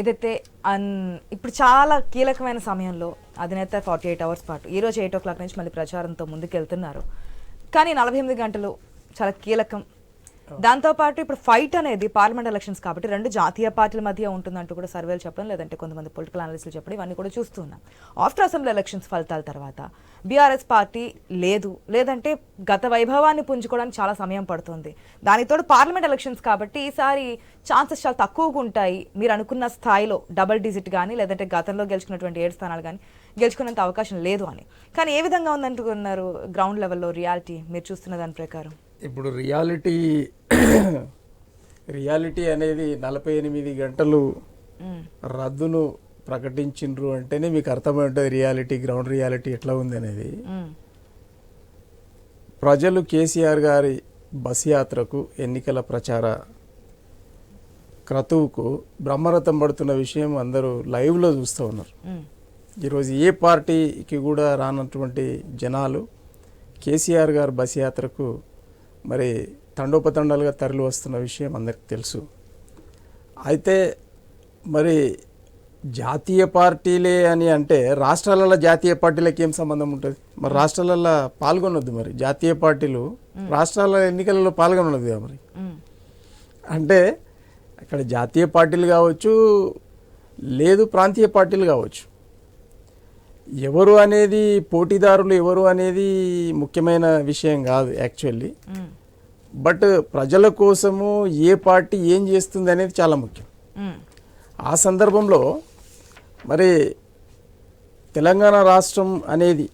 ఏదైతే అన్ ఇప్పుడు చాలా కీలకమైన సమయంలో అధినేత ఫార్టీ ఎయిట్ అవర్స్ పాటు ఈ రోజు ఎయిట్ ఓ క్లాక్ నుంచి మళ్ళీ ప్రచారంతో ముందుకెళ్తున్నారు. కానీ నలభై ఎనిమిది గంటలు చాలా కీలకం Oh. దాంతోపాటు ఇప్పుడు ఫైట్ అనేది పార్లమెంట్ ఎలక్షన్స్ కాబట్టి రెండు జాతీయ పార్టీల మధ్య ఉంటుందంటూ కూడా సర్వేలు చెప్పడం లేదంటే కొంతమంది పొలిటికల్ అనలిస్టులు చెప్పడం ఇవన్నీ కూడా చూస్తున్నాం ఆఫ్టర్ అసెంబ్లీ ఎలక్షన్స్ ఫలితాల తర్వాత బీఆర్ఎస్ పార్టీ లేదు. లేదంటే గత వైభవాన్ని పుంజుకోవడానికి చాలా సమయం పడుతుంది. దానితో పార్లమెంట్ ఎలక్షన్స్ కాబట్టి ఈసారి ఛాన్సెస్ చాలా తక్కువగా ఉంటాయి. మీరు అనుకున్న స్థాయిలో డబల్ డిజిట్ కానీ లేదంటే గతంలో గెలుచుకున్నటువంటి ఏడు స్థానాలు కానీ గెలుచుకునేంత అవకాశం లేదు అని. కానీ ఏ విధంగా ఉందంటున్నారు గ్రౌండ్ లెవెల్లో రియాలిటీ మీరు చూస్తున్న దాని ప్రకారం? ఇప్పుడు రియాలిటీ రియాలిటీ అనేది నలభై ఎనిమిది గంటలు. రద్దును ప్రకటించిండ్రు అంటేనే మీకు అర్థమై ఉంటుంది రియాలిటీ గ్రౌండ్ రియాలిటీ ఎట్లా ఉంది అనేది. ప్రజలు కేసీఆర్ గారి బస్ యాత్రకు ఎన్నికల ప్రచార క్రతువుకు బ్రహ్మరథం పడుతున్న విషయం అందరూ లైవ్లో చూస్తూ ఉన్నారు. ఈరోజు ఏ పార్టీకి కూడా రానటువంటి జనాలు కేసీఆర్ గారి బస్ యాత్రకు మరి తండోపతండాలుగా తరలి వస్తున్న విషయం అందరికి తెలుసు. అయితే మరి జాతీయ పార్టీలే అని అంటే రాష్ట్రాలలో జాతీయ పార్టీలకు ఏం సంబంధం ఉంటుంది? మరి రాష్ట్రాలలో పాల్గొనొద్దు మరి. జాతీయ పార్టీలు రాష్ట్రాల ఎన్నికలలో పాల్గొనొద్దు కదా మరి. అంటే అక్కడ జాతీయ పార్టీలు కావచ్చు లేదు ప్రాంతీయ పార్టీలు కావచ్చు. ఎవరు అనేది పోటీదారులు ఎవరు అనేది ముఖ్యమైన విషయం కాదు యాక్చువల్లీ. బట్ ప్రజల కోసము ఏ పార్టీ ఏం చేస్తుంది అనేది చాలా ముఖ్యం. ఆ సందర్భంలో మరి తెలంగాణ రాష్ట్రం అనేది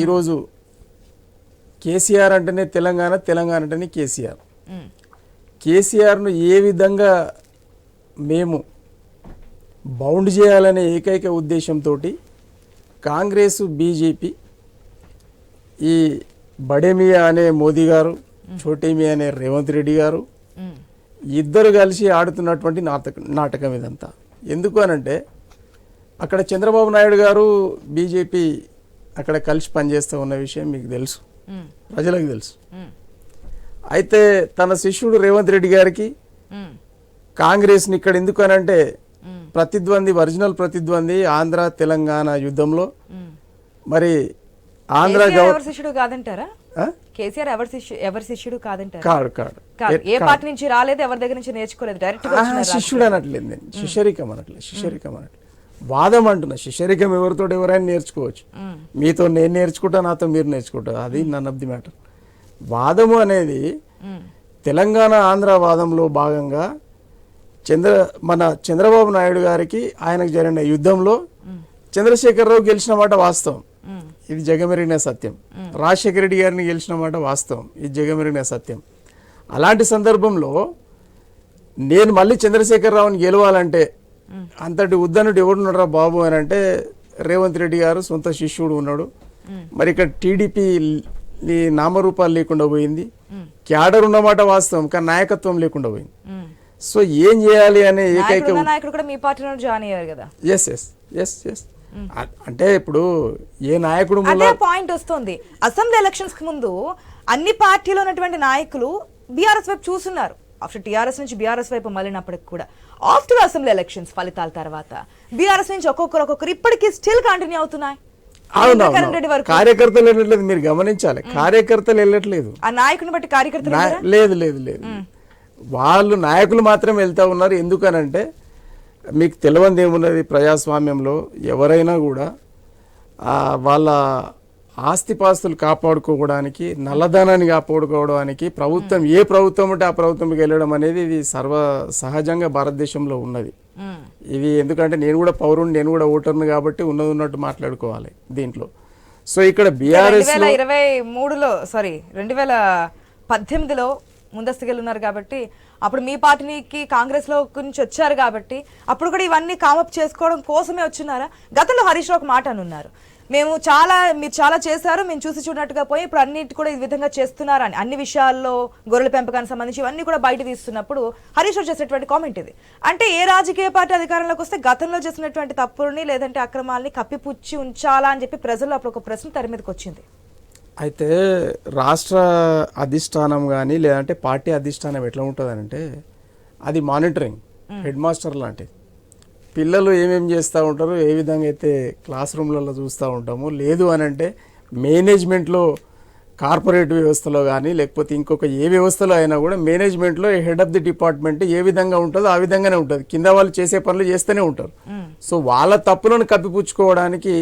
ఈరోజు కేసీఆర్ అంటేనే తెలంగాణ తెలంగాణ అంటేనే కేసీఆర్. కేసీఆర్ను ఏ విధంగా మేము బౌండ్ చేయాలనే ఏకైక ఉద్దేశంతో కాంగ్రెస్ బీజేపీ ఈ బడేమియా అనే మోదీ గారు చోటేమియా అనే రేవంత్ రెడ్డి గారు. ఇద్దరు కలిసి ఆడుతున్నటువంటి నాటక నాటకం ఇదంతా ఎందుకు అనంటే అక్కడ చంద్రబాబు నాయుడు గారు బీజేపీ అక్కడ కలిసి పనిచేస్తూ ఉన్న విషయం మీకు తెలుసు. ప్రజలకు తెలుసు. అయితే తన శిష్యుడు రేవంత్ రెడ్డి గారికి. కాంగ్రెస్ని ఇక్కడ ఎందుకు అనంటే. ప్రతిద్వంది ఒరిజినల్ ప్రతిద్వంది ఆంధ్ర తెలంగాణ యుద్ధంలో. మరి ఆంధ్ర శిష్యుడు కాదంటారా? కేసీఆర్ ఎవరి ఎవరి శిష్యుడు కాదంటారా? కాడు కాడు. కాదు. ఏ పార్టీ నుంచి రాలేదు ఎవరి దగ్గర నుంచి నేర్చుకోలేదు? డైరెక్ట్ శిష్యుడు అనట్లేదు నేను. శిష్యరికం అనట్లేదు శిష్యరికం అనట్లేదు. వాదం అంటున్నా శిష్యరికం ఎవరితో ఎవరైనా నేర్చుకోవచ్చు. మీతో నేను నేర్చుకుంటా నాతో మీరు నేర్చుకుంటారు. అది నన్ ఆఫ్ ది మ్యాటర్. వాదము అనేది. తెలంగాణ ఆంధ్ర వాదంలో భాగంగా చంద్ర మన చంద్రబాబు నాయుడు గారికి ఆయనకు జరిగిన యుద్ధంలో చంద్రశేఖరరావు గెలిచిన మాట వాస్తవం. ఇది జగమెరిగిన సత్యం. రాజశేఖర రెడ్డి గారిని గెలిచిన మాట వాస్తవం. ఇది జగమెరిగిన సత్యం. అలాంటి సందర్భంలో నేను మళ్ళీ చంద్రశేఖరరావుని గెలవాలంటే అంతటి ఉద్దనుడు ఎవడున్నారా బాబు అని అంటే రేవంత్ రెడ్డి గారు సొంత శిష్యుడు ఉన్నాడు. మరి ఇక్కడ టీడీపీ నామరూపాలు లేకుండా పోయింది. క్యాడర్ ఉన్నమాట వాస్తవం కానీ నాయకత్వం లేకుండా పోయింది. సో ఏం చేయాలి అనే ఏకైక నాయకుడు కూడా మీ పార్టీలో జాయిన్ అయ్యారు కదా. ఎస్ ఎస్ ఎస్ ఎస్ అంటే ఇప్పుడు ఏ నాయకుడు అదే పాయింట్ వస్తుంది. అసెంబ్లీ ఎలక్షన్స్కి ముందు అన్ని పార్టీలో ఉన్నటువంటి నాయకులు బీఆర్ఎస్ వైపు చూస్తున్నారు. ఆఫ్టర్ టీఆర్ఎస్ నుంచి బీఆర్ఎస్ వైపు మళ్ళినప్పటికి కూడా. ఆఫ్టర్ అసెంబ్లీ ఎలక్షన్స్ ఫలితాల తర్వాత బీఆర్ఎస్ నుంచి ఒక్కొక్కరు ఒక్కొక్కరు ఇప్పటికీ స్టిల్ కంటిన్యూ అవుతున్నాయి. కార్యకర్తలు వెళ్ళట్లేదు మీరు గమనించాలి. కార్యకర్తలు వెళ్ళట్లేదు. ఆ నాయకుని బట్టి కార్యకర్తలు? లేదు లేదు లేదు. వాళ్ళు నాయకులు మాత్రం వెళ్తా ఉన్నారు. ఎందుకనంటే మీకు తెలియంది ఏమున్నది ప్రజాస్వామ్యంలో? ఎవరైనా కూడా వాళ్ళ ఆస్తిపాస్తులు కాపాడుకోవడానికి నల్లధనాన్ని కాపాడుకోవడానికి ప్రభుత్వం ఏ ప్రభుత్వం ఉంటే ఆ ప్రభుత్వంకి వెళ్ళడం అనేది ఇది సర్వ సహజంగా భారతదేశంలో ఉన్నది. ఇది ఎందుకంటే నేను కూడా పౌరుని నేను కూడా ఓటర్ను కాబట్టి ఉన్నది ఉన్నట్టు మాట్లాడుకోవాలి దీంట్లో. సో ఇక్కడ బీఆర్ఎస్ ఇరవై మూడులో సారీ రెండు వేల పద్దెనిమిదిలో ముందస్తుగా ఉన్నారు కాబట్టి అప్పుడు మీ పార్టీకి కాంగ్రెస్లో నుంచి వచ్చారు కాబట్టి అప్పుడు కూడా ఇవన్నీ కామప్ చేసుకోవడం కోసమే వచ్చినారా? గతంలో హరీష్ రావు ఒక మాట అని ఉన్నారు. మేము చాలా మీరు చాలా చేశారు మేము చూసి చూడనట్టుగా పోయి ఇప్పుడు అన్నిటి కూడా ఈ విధంగా చేస్తున్నారని అన్ని విషయాల్లో గొర్రెల పెంపకానికి సంబంధించి ఇవన్నీ కూడా బయట తీస్తున్నప్పుడు హరీష్ రావు చేసినటువంటి కామెంట్ ఇది. అంటే ఏ రాజకీయ పార్టీ అధికారంలోకి వస్తే గతంలో చేసినటువంటి తప్పుల్ని లేదంటే అక్రమాలని కప్పిపుచ్చి ఉంచాలా అని చెప్పి ప్రజల్లో అప్పుడు ఒక ప్రశ్న తెర మీదకి వచ్చింది. అయితే రాష్ట్ర అధిష్టానం కానీ లేదంటే పార్టీ అధిష్టానం ఎట్లా ఉంటుంది అంటే అది మానిటరింగ్ హెడ్ మాస్టర్ లాంటిది. పిల్లలు ఏమేమి చేస్తూ ఉంటారు ఏ విధంగా అయితే క్లాస్ రూమ్లలో చూస్తూ ఉంటాము లేదు అని అంటే మేనేజ్మెంట్లో కార్పొరేట్ వ్యవస్థలో కానీ లేకపోతే ఇంకొక ఏ వ్యవస్థలో అయినా కూడా మేనేజ్మెంట్లో హెడ్ ఆఫ్ ది డిపార్ట్మెంట్ ఏ విధంగా ఉంటుందో ఆ విధంగానే ఉంటుంది. కింద వాళ్ళు చేసే పనులు చేస్తూనే ఉంటారు. సో వాళ్ళ తప్పులను కప్పిపుచ్చుకోవడానికి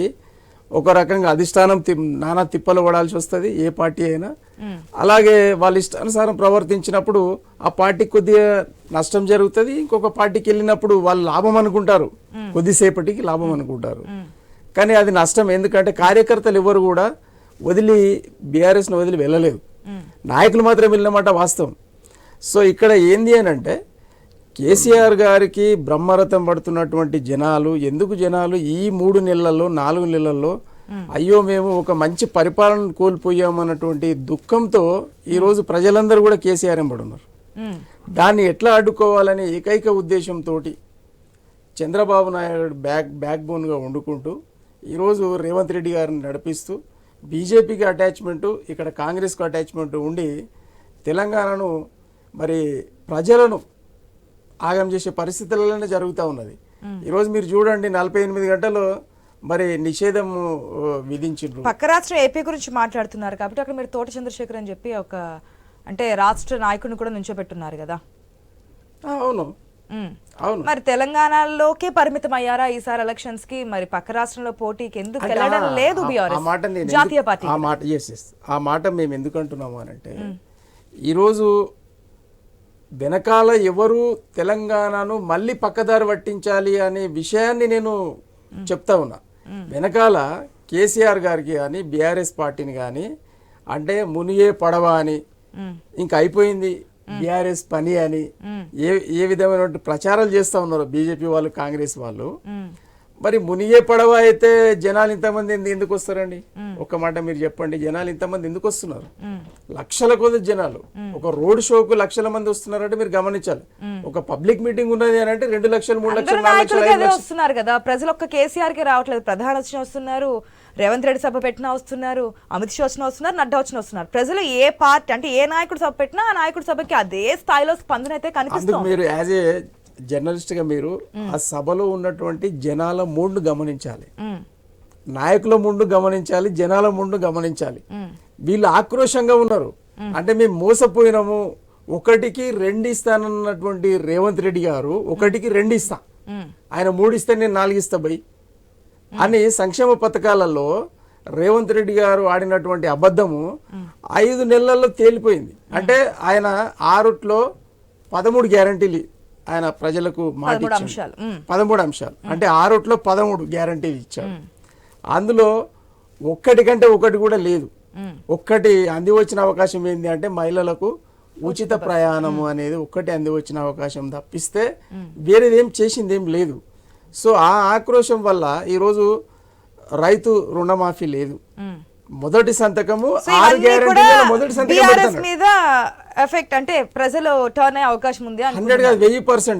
ఒక రకంగా అధిష్టానం తి నానా తిప్పలు పడాల్సి వస్తుంది ఏ పార్టీ అయినా. అలాగే వాళ్ళ ఇష్టానుసారం ప్రవర్తించినప్పుడు ఆ పార్టీకి కొద్దిగా నష్టం జరుగుతుంది ఇంకొక పార్టీకి వెళ్ళినప్పుడు వాళ్ళు లాభం అనుకుంటారు. కొద్దిసేపటికి లాభం అనుకుంటారు. కానీ అది నష్టం ఎందుకంటే కార్యకర్తలు ఎవరు కూడా వదిలి బీఆర్ఎస్ను వదిలి వెళ్ళలేదు. నాయకులు మాత్రం వెళ్ళినమాట వాస్తవం. సో ఇక్కడ ఏంది అని అంటే కేసీఆర్ గారికి బ్రహ్మరథం పడుతున్నటువంటి జనాలు ఎందుకు జనాలు? ఈ మూడు నెలల్లో నాలుగు నెలల్లో అయ్యో మేము ఒక మంచి పరిపాలన కోల్పోయామన్నటువంటి దుఃఖంతో ఈరోజు ప్రజలందరూ కూడా కేసీఆర్ ఎంబడున్నారు దాన్ని ఎట్లా అడ్డుకోవాలనే ఏకైక ఉద్దేశంతో చంద్రబాబు నాయుడు బ్యాక్ బ్యాక్ బోన్గా వండుకుంటూ ఈరోజు రేవంత్ రెడ్డి గారిని నడిపిస్తూ బీజేపీకి అటాచ్మెంటు ఇక్కడ కాంగ్రెస్కు అటాచ్మెంటు ఉండి తెలంగాణను మరి ప్రజలను ఆగం చేసే పరిస్థితులలోనే జరుగుతూ ఉన్నది. ఈరోజు మీరు చూడండి నలభై ఎనిమిది గంటలు మరి నిషేధం ఆ, విధించిండ్రు. పక్క రాష్ట్రం ఏపీ గురించి మాట్లాడుతున్నారు కాబట్టి అక్కడ మీరు తోట చంద్రశేఖర్ అని చెప్పి ఒక అంటే రాష్ట్ర నాయకుడిని కూడా నుంచోబెట్టున్నారు కదా. అవును. అవును. మరి తెలంగాణలోకే పరిమితం అయ్యారా ఈసారి ఎలక్షన్స్కి? మరి పక్క రాష్ట్రంలో పోటీకి ఎందుకు వెళ్ళడం లేదు జాతీయ పార్టీ ఆ మాట ఆ మాట మేము ఎందుకు అంటున్నాము అని అంటే ఈరోజు వెనకాల ఎవరు తెలంగాణను మళ్ళీ పక్కదారి పట్టించాలి అనే విషయాన్ని నేను చెప్తా ఉన్నా. వెనకాల కేసీఆర్ గారికి కానీ బీఆర్ఎస్ పార్టీని కానీ అంటే మునియే పడవ అని ఇంకా అయిపోయింది బీఆర్ఎస్ పని అని ఏ ఏ విధమైన ప్రచారాలు చేస్తూ ఉన్నారు బీజేపీ వాళ్ళు కాంగ్రెస్ వాళ్ళు. మరి మునిగే పడవ అయితే జనాలు ఇంతమంది ఎందు- ఎందుకు వస్తారండి? ఒక మాట మీరు చెప్పండి. జనాలు ఇంతమంది ఎందుకు వస్తున్నారు? లక్షల కొద్ది జనాలు. ఒక రోడ్ షోకు లక్షల మంది వస్తున్నారంటే మీరు గమనించాలి. ఒక పబ్లిక్ మీటింగ్ ఉన్నది అని అంటే రెండు లక్షలు మూడు లక్షలు నాలుగు వస్తున్నారు కదా. ప్రజలు ఒక్క కేసీఆర్కి రావట్లేదు. ప్రధాని వచ్చిన వస్తున్నారు రేవంత్ రెడ్డి సభ పెట్టినా వస్తున్నారు అమిత్ షా వచ్చిన వస్తున్నారు నడ్డా వచ్చిన వస్తున్నారు. ప్రజలు ఏ పార్టీ అంటే ఏ నాయకుడు సభ పెట్టినా ఆ నాయకుడి సభకి అదే స్థాయిలో స్పందన అయితే కనిపిస్తుంది. మీరు యాజ్ ఏ జర్నలిస్ట్గా మీరు ఆ సభలో ఉన్నటువంటి జనాల మూడ్ను గమనించాలి. నాయకుల ముందు గమనించాలి జనాల ముందు గమనించాలి. వీళ్ళు ఆక్రోషంగా ఉన్నారు. అంటే మేము మోసపోయినాము ఒకటికి రెండు ఇస్తానన్నటువంటి రేవంత్ రెడ్డి గారు ఒకటికి రెండు ఇస్తా. ఆయన మూడు ఇస్తే నేను నాలుగు ఇస్తా బై. అని సంక్షేమ పథకాలలో రేవంత్ రెడ్డి గారు ఆడినటువంటి అబద్ధము ఐదు నెలల్లో తేలిపోయింది. అంటే ఆయన ఆరుట్లో పదమూడు గ్యారంటీలు ఆయన ప్రజలకు మాట ఇచ్చాడు. అంశాలు. పదమూడు అంశాలు. అంటే ఆరుట్లో పదమూడు గ్యారంటీలు ఇచ్చాడు. అందులో ఒక్కటి కంటే ఒకటి కూడా లేదు. ఒక్కటి అంది వచ్చిన అవకాశం ఏంటి అంటే మహిళలకు ఉచిత ప్రయాణము అనేది ఒక్కటి అంది వచ్చిన అవకాశం తప్పిస్తే వేరేది ఏం చేసింది ఏం లేదు. సో ఆ ఆక్రోశం వల్ల ఈరోజు రైతు రుణమాఫీ లేదు. మొదటి సంతకము మొదటి సంతకం మీద ఎఫెక్ట్ అంటే ప్రజలు టర్న్ అయ్యే అవకాశం ఉంది హండ్రెడ్ వెయ్యి పర్సెంట్.